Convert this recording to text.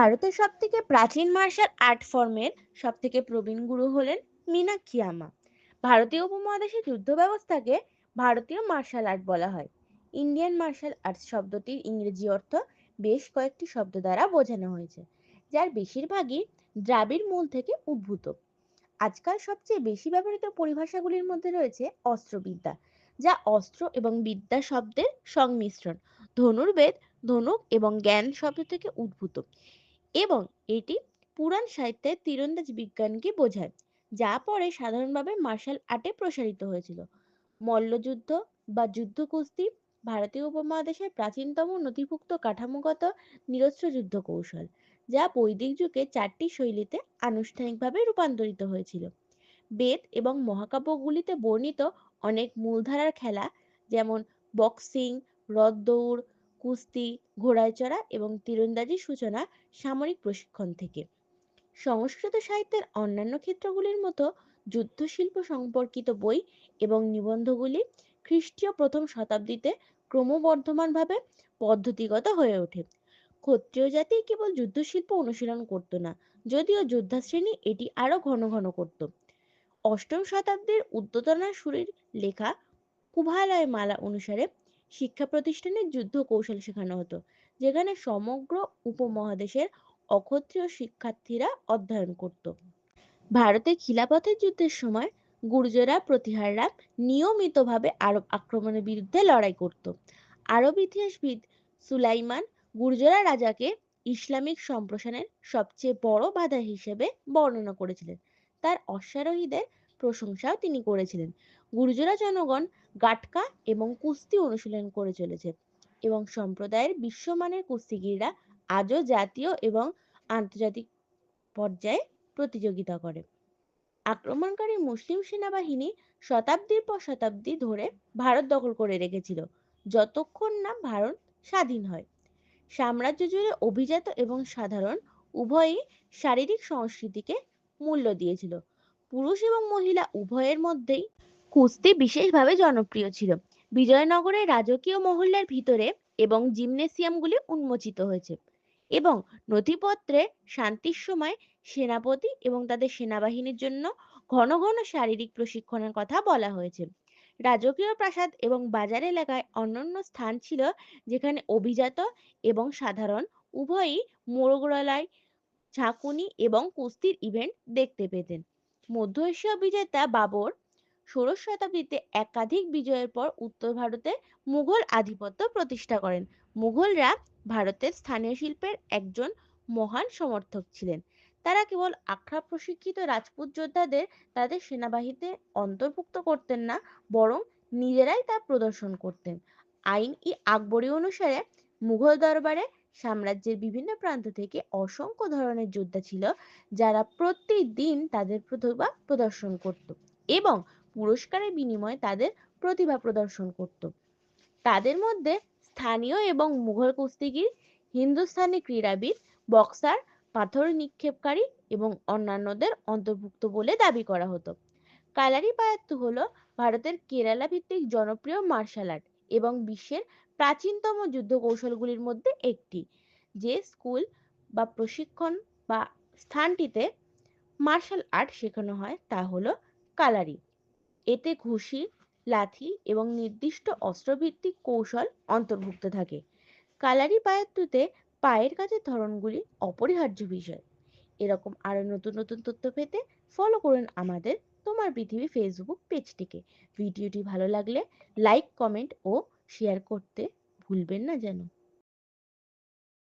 ভারতের সবথেকে প্রাচীন মার্শাল আর্ট ফর্মের সবথেকে প্রবীণ গুরু হলেন মিনাক্ষী আমা। ভারতীয় উপমহাদেশের যুদ্ধ ব্যবস্থাকে ভারতীয় মার্শাল আর্ট বলা হয়। ইন্ডিয়ান মার্শাল আর্টস শব্দটির ইংরেজি অর্থ বেশ কয়েকটি শব্দ দ্বারা বোঝানো হয়েছে, যার বেশিরভাগই দ্রাবিড় মূল থেকে উদ্ভূত। আজকাল সবচেয়ে বেশি ব্যবহৃত পরিভাষাগুলির মধ্যে রয়েছে অস্ত্রবিদ্যা, যা অস্ত্র এবং বিদ্যা শব্দের সংমিশ্রণ, ধনুর্বেদ, ধনুক এবং জ্ঞান শব্দ থেকে উদ্ভূত। এবং এটি পুরাণ সাহিত্যে তীরন্দাজ বিজ্ঞানকে বোঝায়, যা পরে সাধারণভাবে মার্শাল আর্টে প্রসারিত হয়েছিল। মল্লযুদ্ধ বা যুদ্ধ কুস্তি ভারতীয় উপমহাদেশের প্রাচীনতম নথিভুক্ত কাঠামোগত নিরস্ত্র যুদ্ধ কৌশল যা বৈদিক যুগে চারটি শৈলীতে আনুষ্ঠানিকভাবে রূপান্তরিত হয়েছিল। বেদ এবং মহাকাব্যগুলিতে বর্ণিত অনেক মূলধারার খেলা, যেমন বক্সিং রথ দৌড় কুস্তি ঘোড়ায় চড়া এবং তীরন্দাজির সূচনা সামরিক প্রশিক্ষণ থেকে। সংস্কৃত সাহিত্যের অন্যান্য ক্ষেত্রগুলির মতো যুদ্ধশিল্প সম্পর্কিত বই এবং নিবন্ধগুলি খ্রিস্টীয় প্রথম শতাব্দীতে ক্রমবর্ধমানভাবে পদ্ধতিগত হয়ে ওঠে। ক্ষত্রিয় জাতি কেবল যুদ্ধশিল্প অনুশীলন করত না, যদিও যোদ্ধা শ্রেণি এটি আরও ঘন ঘন করত। অষ্টম শতাব্দীর উদ্যোতনা সুরের লেখা কুভালয় মালা অনুসারে শিক্ষা প্রতিষ্ঠানে যুদ্ধ কৌশল শেখানো হতো, যেখানে সমগ্র উপমহাদেশের অক্ষত্রিয় শিক্ষার্থীরা অধ্যয়ন করত। ভারতে খিলাফতের যুদ্ধের সময় গুর্জরা প্রতিহাররা নিয়মিতভাবে আরব আক্রমণের বিরুদ্ধে লড়াই করত। আরব ইতিহাসবিদ সুলাইমান গুর্জরা রাজাকে ইসলামিক সম্প্রসারণের সবচেয়ে বড় বাধা হিসেবে বর্ণনা করেছিলেন। তার অশ্বারোহীদের প্রশংসাও তিনি করেছিলেন। গুর্জরা জনগণ গাটকা এবং কুস্তি অনুশীলন করে চলেছে এবং সম্প্রদায়ের বিশ্বমানের কুস্তিগিররা আজও জাতীয় এবং আন্তর্জাতিক পর্যায়ে প্রতিযোগিতা করে। আক্রমণকারী মুসলিম সেনাবাহিনী শতাব্দীর পর শতাব্দী ধরে ভারত দখল করে রেখেছিল, যতক্ষণ না ভারত স্বাধীন হয়। সাম্রাজ্য জুড়ে অভিজাত এবং সাধারণ উভয়ই শারীরিক সংস্কৃতিকে মূল্য দিয়েছিল। পুরুষ এবং মহিলা উভয়ের মধ্যেই কুস্তি বিশেষভাবে জনপ্রিয় ছিল। বিজয়নগরের রাজকীয় মহল্লার ভিতরে এবং জিমনেসিয়ামগুলি উন্মোচিত হয়েছে এবং নথিপত্রে শান্তির সময় সেনাপতি এবং তাদের সেনাবাহিনীর জন্য ঘন ঘন শারীরিক প্রশিক্ষণের কথা বলা হয়েছে। রাজকীয় প্রাসাদ এবং বাজার এলাকায় অন্যান্য স্থান ছিল যেখানে অভিজাত এবং সাধারণ উভয়ই মোরগলয় ঝাঁকুনি এবং কুস্তির ইভেন্ট দেখতে পেতেন। মধ্য এশীয় বিজেতা বাবর ষোড়শ শতাব্দীতে একাধিক বিজয়ের পর উত্তর ভারতে মুঘল আধিপত্য প্রতিষ্ঠা করেন। মুঘলরা ভারতের স্থানীয় শিল্পের একজন মহান সমর্থক ছিলেন। তারা কেবল আখড়া প্রশিক্ষিত রাজপুত যোদ্ধাদের তাদের সেনাবাহিনীতে অন্তর্ভুক্ত করতেন না, বরং নিজেরাই তা প্রদর্শন করতেন। আইন ই আকবরী অনুসারে মুঘল দরবারে সাম্রাজ্যের বিভিন্ন প্রান্ত থেকে অসংখ্য ধরনের যোদ্ধা ছিল, যারা প্রতিদিন তাদের প্রতিভা প্রদর্শন করত এবং পুরস্কারের বিনিময়ে তাদের প্রতিভা প্রদর্শন করত। তাদের মধ্যে স্থানীয় এবং মুঘল কুস্তিগির হিন্দুস্থানি ক্রীড়াবিদ, বক্সার, পাথর নিক্ষেপকারী এবং অন্যান্যদের অন্তর্ভুক্ত বলে দাবি করা হতো। কালারি পায়াত্তু হলো ভারতের কেরালা ভিত্তিক জনপ্রিয় মার্শাল আর্ট এবং বিশ্বের প্রাচীনতম যুদ্ধ কৌশলগুলির মধ্যে একটি, যে স্কুল বা প্রশিক্ষণ বা স্থানটিতে মার্শাল আর্ট শেখানো হয় তা হলো কালারি। এতে ঘুষি, লাথি এবং নির্দিষ্ট অস্ত্রভিত্তিক কৌশল অন্তর্ভুক্ত থাকে। কালারি পায়াত্তুতে পায়ের কাজের ধরনগুলি অপরিহার্য বিষয়। এরকম আরও নতুন নতুন তথ্য পেতে ফলো করুন আমাদের তোমার পৃথিবী ফেসবুক পেজটিকে ভিডিওটি ভালো লাগলে লাইক কমেন্ট ও শেয়ার করতে ভুলবেন না যেন।